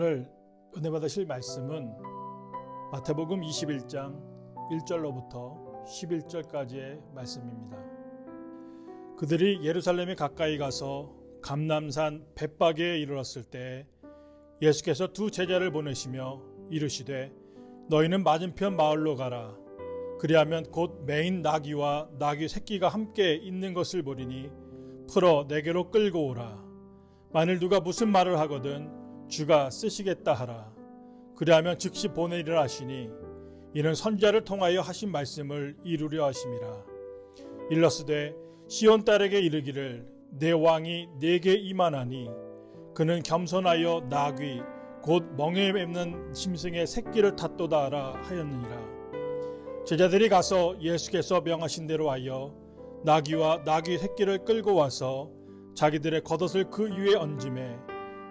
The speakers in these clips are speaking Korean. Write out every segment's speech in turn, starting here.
오늘 은혜 받으실 말씀은 마태복음 21장 1절로부터 11절까지의 말씀입니다. 그들이 예루살렘에 가까이 가서 감남산 벳바게에 이르렀을 때 예수께서 두 제자를 보내시며 이르시되 너희는 맞은편 마을로 가라 그리하면 곧 매인 나귀와 나귀 새끼가 함께 있는 것을 보리니 풀어 내게로 끌고 오라 만일 누가 무슨 말을 하거든 주가 쓰시겠다 하라. 그리하면 즉시 보내리라 하시니 이는 선자를 통하여 하신 말씀을 이루려 하심이라. 일러스되 시온 딸에게 이르기를 내 왕이 내게 임하나니 그는 겸손하여 나귀 곧 멍에 맵는 짐승의 새끼를 탔도다 하라 하였느니라. 제자들이 가서 예수께서 명하신 대로 하여 나귀와 나귀 새끼를 끌고 와서 자기들의 겉옷을 그 위에 얹음에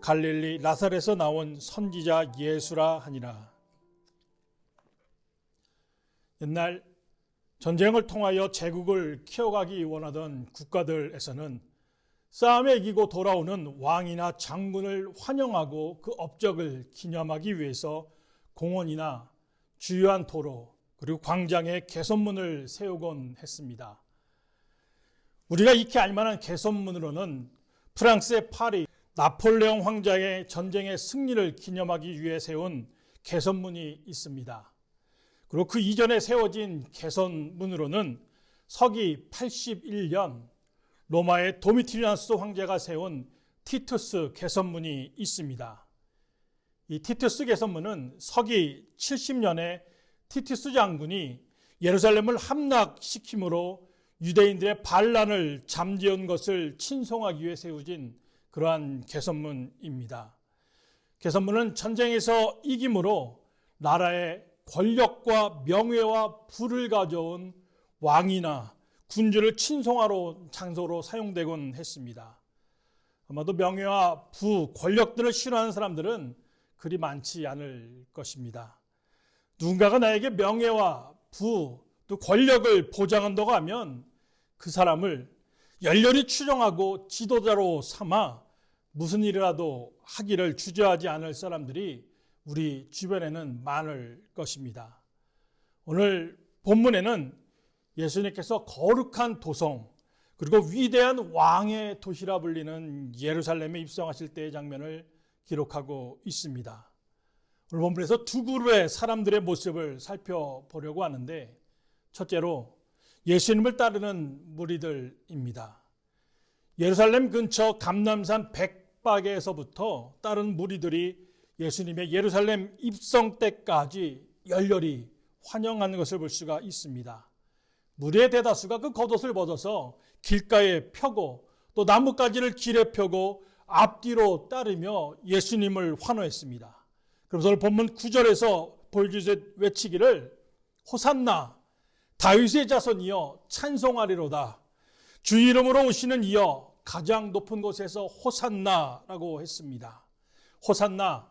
갈릴리 나사렛에서 나온 선지자 예수라 하니라 옛날 전쟁을 통하여 제국을 키워가기 원하던 국가들에서는 싸움에 이기고 돌아오는 왕이나 장군을 환영하고 그 업적을 기념하기 위해서 공원이나 주요한 도로 그리고 광장에 개선문을 세우곤 했습니다. 우리가 익히 알만한 개선문으로는 프랑스의 파리 나폴레옹 황자의 전쟁의 승리를 기념하기 위해 세운 개선문이 있습니다. 그리고 그 이전에 세워진 개선문으로는 서기 81년 로마의 도미티리안스 황제가 세운 티투스 개선문이 있습니다. 이 티투스 개선문은 서기 70년에 티투스 장군이 예루살렘을 함락시킴으로 유대인들의 반란을 잠재운 것을 친송하기 위해 세워진 그러한 개선문입니다. 개선문은 전쟁에서 이김으로 나라의 권력과 명예와 부를 가져온 왕이나 군주를 친송하러 장소로 사용되곤 했습니다. 아마도 명예와 부, 권력들을 싫어하는 사람들은 그리 많지 않을 것입니다. 누군가가 나에게 명예와 부, 또 권력을 보장한다고 하면 그 사람을 열렬히 추종하고 지도자로 삼아 무슨 일이라도 하기를 주저하지 않을 사람들이 우리 주변에는 많을 것입니다. 오늘 본문에는 예수님께서 거룩한 도성 그리고 위대한 왕의 도시라 불리는 예루살렘에 입성하실 때의 장면을 기록하고 있습니다. 오늘 본문에서 두 그룹의 사람들의 모습을 살펴보려고 하는데 첫째로 예수님을 따르는 무리들입니다. 예루살렘 근처 감남산 백박에서부터 다른 무리들이 예수님의 예루살렘 입성 때까지 열렬히 환영하는 것을 볼 수가 있습니다. 무리의 대다수가 그 겉옷을 벗어서 길가에 펴고 또 나뭇가지를 길에 펴고 앞뒤로 따르며 예수님을 환호했습니다. 그래서 본문 9절에서 보여주듯 외치기를 호산나 다윗의 자손이여 찬송하리로다 주 이름으로 오시는 이여 가장 높은 곳에서 호산나라고 했습니다. 호산나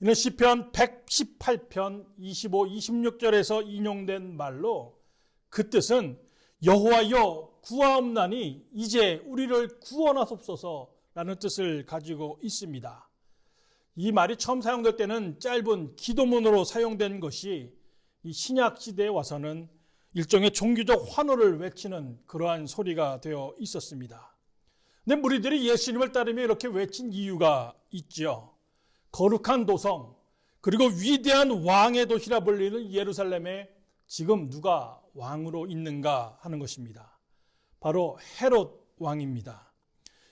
이는 시편 118편 25, 26절에서 인용된 말로 그 뜻은 여호와여 구하옵나니 이제 우리를 구원하옵소서라는 뜻을 가지고 있습니다. 이 말이 처음 사용될 때는 짧은 기도문으로 사용된 것이 이 신약 시대에 와서는 일종의 종교적 환호를 외치는 그러한 소리가 되어 있었습니다. 근데 무리들이 예수님을 따르며 이렇게 외친 이유가 있죠. 거룩한 도성, 그리고 위대한 왕의 도시라 불리는 예루살렘에 지금 누가 왕으로 있는가 하는 것입니다. 바로 헤롯 왕입니다.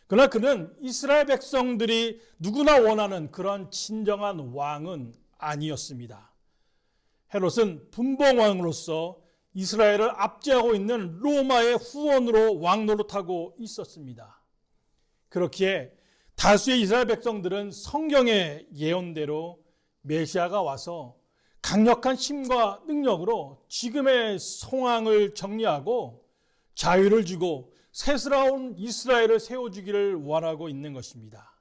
그러나 그는 이스라엘 백성들이 누구나 원하는 그런 진정한 왕은 아니었습니다. 헤롯은 분봉왕으로서 이스라엘을 압제하고 있는 로마의 후원으로 왕 노릇하고 있었습니다. 그렇기에 다수의 이스라엘 백성들은 성경의 예언대로 메시아가 와서 강력한 힘과 능력으로 지금의 상황을 정리하고 자유를 주고 새스러운 이스라엘을 세워주기를 원하고 있는 것입니다.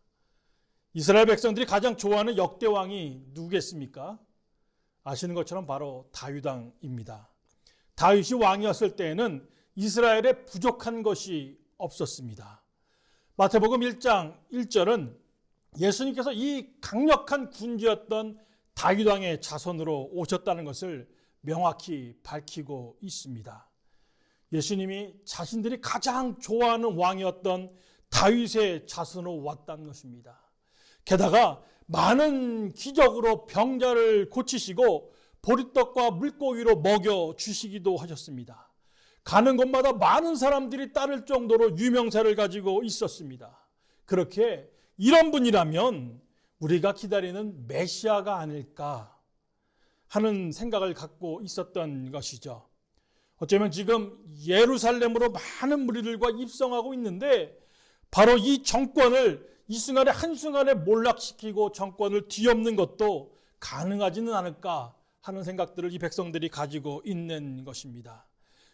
이스라엘 백성들이 가장 좋아하는 역대 왕이 누구겠습니까? 아시는 것처럼 바로 다윗왕입니다. 다윗이 왕이었을 때에는 이스라엘에 부족한 것이 없었습니다. 마태복음 1장 1절은 예수님께서 이 강력한 군주였던 다윗 왕의 자손으로 오셨다는 것을 명확히 밝히고 있습니다. 예수님이 자신들이 가장 좋아하는 왕이었던 다윗의 자손으로 왔다는 것입니다. 게다가 많은 기적으로 병자를 고치시고 보리떡과 물고기로 먹여 주시기도 하셨습니다. 가는 곳마다 많은 사람들이 따를 정도로 유명세를 가지고 있었습니다. 그렇게 이런 분이라면 우리가 기다리는 메시아가 아닐까 하는 생각을 갖고 있었던 것이죠. 어쩌면 지금 예루살렘으로 많은 무리들과 입성하고 있는데 바로 이 정권을 이 순간에 한순간에 몰락시키고 정권을 뒤엎는 것도 가능하지는 않을까 하는 생각들을 이 백성들이 가지고 있는 것입니다.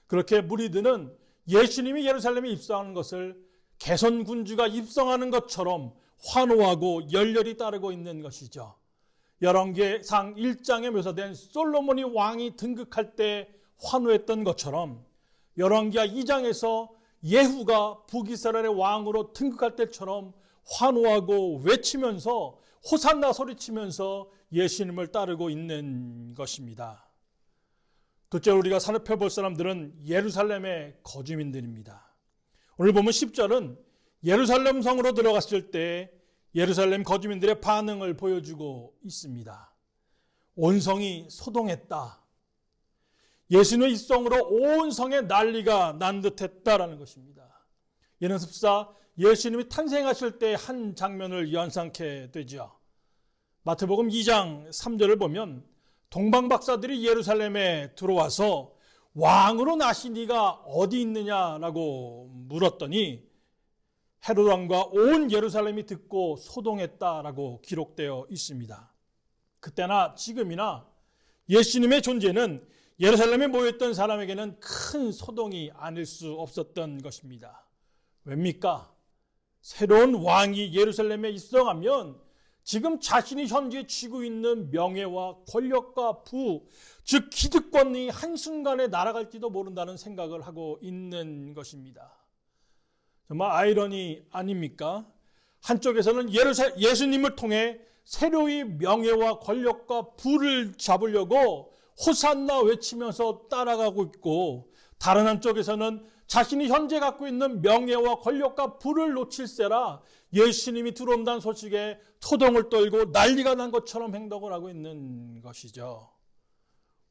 그렇게 무리들은 예수님이 예루살렘에 입성하는 것을 개선 군주가 입성하는 것처럼 환호하고 열렬히 따르고 있는 것이죠. 열왕기상 1장에 묘사된 솔로몬이 왕이 등극할 때 환호했던 것처럼 열왕기하 2장에서 예후가 북이스라엘의 왕으로 등극할 때처럼 환호하고 외치면서 호산나 소리치면서 예수님을 따르고 있는 것입니다. 둘째로 우리가 살펴볼 사람들은 예루살렘의 거주민들입니다. 오늘 보면 10절은 예루살렘 성으로 들어갔을 때 예루살렘 거주민들의 반응을 보여주고 있습니다. 온 성이 소동했다. 예수님의 입성으로 온 성에 난리가 난 듯했다라는 것입니다. 이는 습사 예수님이 탄생하실 때 한 장면을 연상케 되죠. 마태복음 2장 3절을 보면 동방 박사들이 예루살렘에 들어와서 왕으로 나신 이가 어디 있느냐라고 물었더니 헤롯 왕과 온 예루살렘이 듣고 소동했다라고 기록되어 있습니다. 그때나 지금이나 예수님의 존재는 예루살렘에 모였던 사람에게는 큰 소동이 아닐 수 없었던 것입니다. 왜입니까? 새로운 왕이 예루살렘에 입성하면 지금 자신이 현재 쥐고 있는 명예와 권력과 부, 즉 기득권이 한순간에 날아갈지도 모른다는 생각을 하고 있는 것입니다. 정말 아이러니 아닙니까? 한쪽에서는 예수님을 통해 새로이 명예와 권력과 부를 잡으려고 호산나 외치면서 따라가고 있고 다른 한쪽에서는 자신이 현재 갖고 있는 명예와 권력과 부를 놓칠세라 예수님이 들어온다는 소식에 토동을 떨고 난리가 난 것처럼 행동을 하고 있는 것이죠.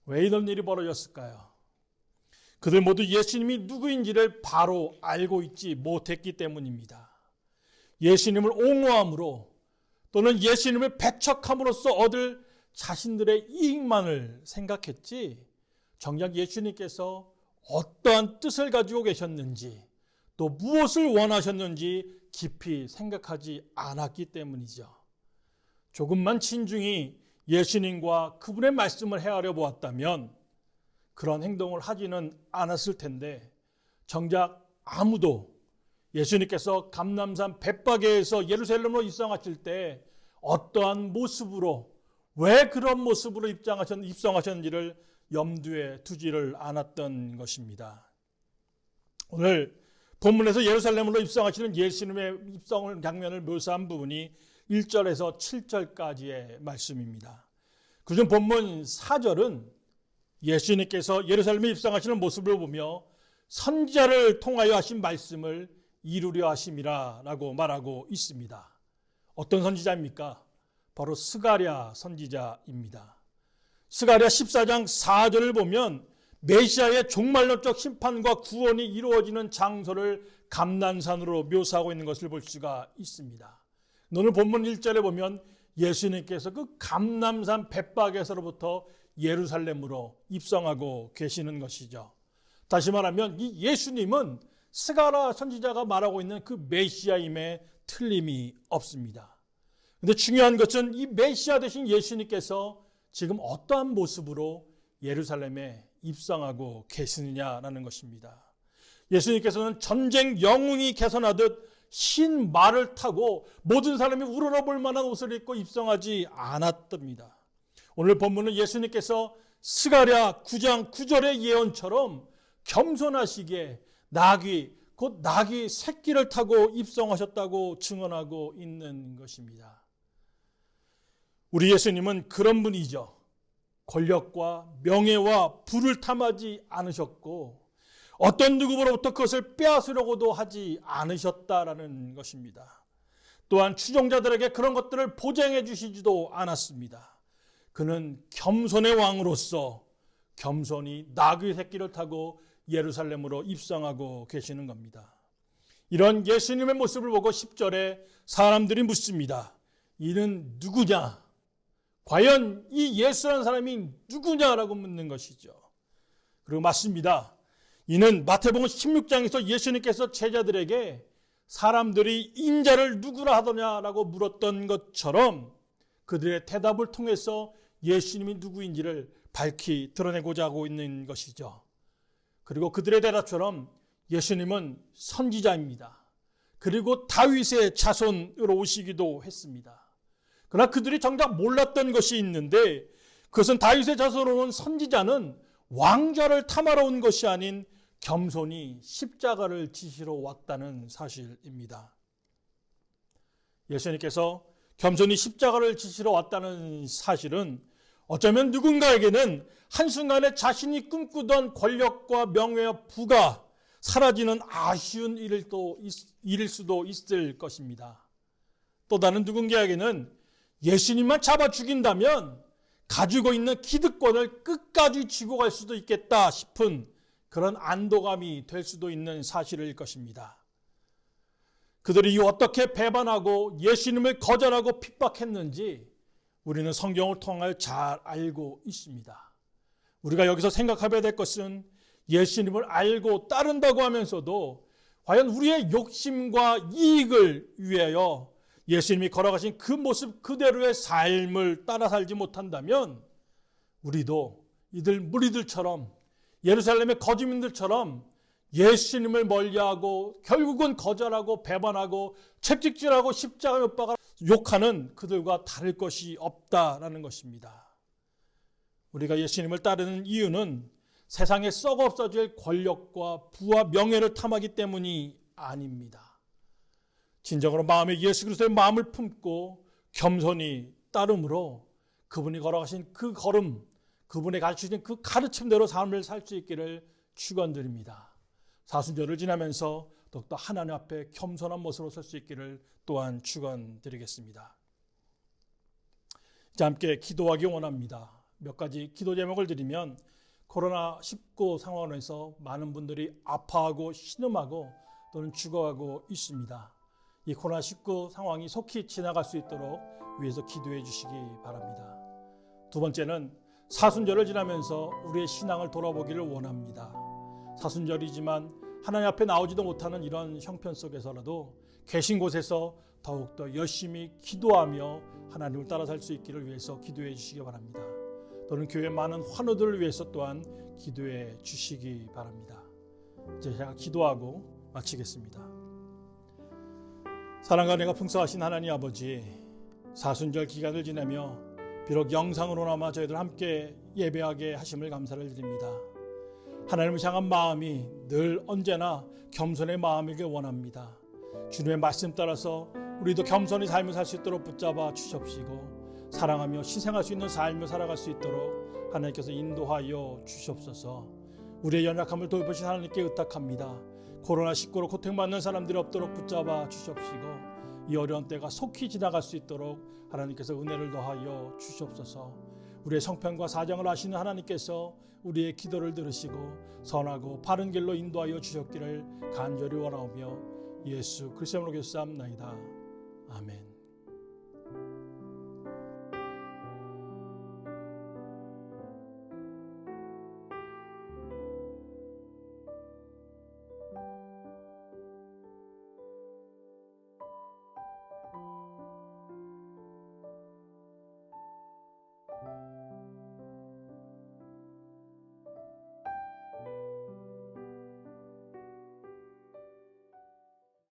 왜 이런 일이 벌어졌을까요? 그들 모두 예수님이 누구인지를 바로 알고 있지 못했기 때문입니다. 예수님을 옹호함으로 또는 예수님을 배척함으로써 얻을 자신들의 이익만을 생각했지 정작 예수님께서 어떠한 뜻을 가지고 계셨는지 또 무엇을 원하셨는지 깊이 생각하지 않았기 때문이죠. 조금만 진중히 예수님과 그분의 말씀을 헤아려 보았다면 그런 행동을 하지는 않았을 텐데 정작 아무도 예수님께서 감남산 벳바게에서 예루살렘으로 입성하실 때 어떠한 모습으로 왜 그런 모습으로 입장하셨, 입성하셨는지를 염두에 두지를 않았던 것입니다. 오늘 본문에서 예루살렘으로 입성하시는 예수님의 입성 장면을 묘사한 부분이 1절에서 7절까지의 말씀입니다. 그중 본문 4절은 예수님께서 예루살렘에 입성하시는 모습을 보며 선지자를 통하여 하신 말씀을 이루려 하심이라라고 말하고 있습니다. 어떤 선지자입니까? 바로 스가랴 선지자입니다. 스가랴 14장 4절을 보면 메시아의 종말론적 심판과 구원이 이루어지는 장소를 감난산으로 묘사하고 있는 것을 볼 수가 있습니다. 오늘 본문 1절에 보면 예수님께서 그 감남산 벳박에서로부터 예루살렘으로 입성하고 계시는 것이죠. 다시 말하면 이 예수님은 스가라 선지자가 말하고 있는 그 메시아임에 틀림이 없습니다. 근데 중요한 것은 이 메시아 되신 예수님께서 지금 어떠한 모습으로 예루살렘에 입성하고 계시느냐라는 것입니다. 예수님께서는 전쟁 영웅이 개선하듯 신 말을 타고 모든 사람이 우러러볼 만한 옷을 입고 입성하지 않았답니다. 오늘 본문은 예수님께서 스가랴 9장 9절의 예언처럼 겸손하시게 나귀 곧 나귀 새끼를 타고 입성하셨다고 증언하고 있는 것입니다. 우리 예수님은 그런 분이죠. 권력과 명예와 부를 탐하지 않으셨고 어떤 누구로부터 그것을 빼앗으려고도 하지 않으셨다라는 것입니다. 또한 추종자들에게 그런 것들을 보장해 주시지도 않았습니다. 그는 겸손의 왕으로서 겸손히 나귀 새끼를 타고 예루살렘으로 입성하고 계시는 겁니다. 이런 예수님의 모습을 보고 10절에 사람들이 묻습니다. 이는 누구냐? 과연 이 예수라는 사람이 누구냐라고 묻는 것이죠. 그리고 맞습니다. 이는 마태복음 16장에서 예수님께서 제자들에게 사람들이 인자를 누구라 하더냐라고 물었던 것처럼 그들의 대답을 통해서 예수님이 누구인지를 밝히 드러내고자 하고 있는 것이죠. 그리고 그들의 대답처럼 예수님은 선지자입니다. 그리고 다윗의 자손으로 오시기도 했습니다. 그러나 그들이 정작 몰랐던 것이 있는데 그것은 다윗의 자손으로 온 선지자는 왕좌를 탐하러 온 것이 아닌 겸손히 십자가를 지시러 왔다는 사실입니다. 예수님께서 겸손히 십자가를 지시러 왔다는 사실은 어쩌면 누군가에게는 한순간에 자신이 꿈꾸던 권력과 명예와 부가 사라지는 아쉬운 일일, 수도 있을 것입니다. 또 다른 누군가에게는 예수님만 잡아 죽인다면 가지고 있는 기득권을 끝까지 쥐고 갈 수도 있겠다 싶은 그런 안도감이 될 수도 있는 사실일 것입니다. 그들이 어떻게 배반하고 예수님을 거절하고 핍박했는지 우리는 성경을 통하여 잘 알고 있습니다. 우리가 여기서 생각해야 될 것은 예수님을 알고 따른다고 하면서도 과연 우리의 욕심과 이익을 위하여 예수님이 걸어가신 그 모습 그대로의 삶을 따라 살지 못한다면 우리도 이들 무리들처럼 예루살렘의 거짓민들처럼 예수님을 멀리하고 결국은 거절하고 배반하고 책찍질하고 십자가 못 박아 욕하는 그들과 다를 것이 없다라는 것입니다. 우리가 예수님을 따르는 이유는 세상에 썩어 없어질 권력과 부와 명예를 탐하기 때문이 아닙니다. 진정으로 마음에 예수 그리스도의 마음을 품고 겸손히 따름으로 그분이 걸어가신 그 걸음, 그분의 가르치신 그 가르침대로 삶을 살 수 있기를 축원드립니다. 사순절을 지나면서 더욱더 하나님 앞에 겸손한 모습으로 설 수 있기를 또한 축원드리겠습니다. 자, 함께 기도하기 원합니다. 몇 가지 기도 제목을 드리면 코로나 19 상황에서 많은 분들이 아파하고 신음하고 또는 죽어가고 있습니다. 이 코로나19 상황이 속히 지나갈 수 있도록 위해서 기도해 주시기 바랍니다. 두 번째는 사순절을 지나면서 우리의 신앙을 돌아보기를 원합니다. 사순절이지만 하나님 앞에 나오지도 못하는 이런 형편 속에서라도 계신 곳에서 더욱더 열심히 기도하며 하나님을 따라 살 수 있기를 위해서 기도해 주시기 바랍니다. 또는 교회 많은 환우들을 위해서 또한 기도해 주시기 바랍니다. 이제 제가 기도하고 마치겠습니다. 사랑과 내가 풍성하신 하나님 아버지 사순절 기간을 지내며 비록 영상으로나마 저희들 함께 예배하게 하심을 감사를 드립니다. 하나님을 향한 마음이 늘 언제나 겸손의 마음이길 원합니다. 주님의 말씀 따라서 우리도 겸손히 삶을 살 수 있도록 붙잡아 주십시고 사랑하며 희생할 수 있는 삶을 살아갈 수 있도록 하나님께서 인도하여 주시옵소서. 우리의 연약함을 돌보신 하나님께 의탁합니다. 코로나19로 고통받는 사람들이 없도록 붙잡아 주시옵시고 이 어려운 때가 속히 지나갈 수 있도록 하나님께서 은혜를 더하여 주시옵소서. 우리의 성편과 사정을 아시는 하나님께서 우리의 기도를 들으시고 선하고 바른 길로 인도하여 주셨기를 간절히 원하오며 예수 그리스도로 교사옵나이다. 아멘.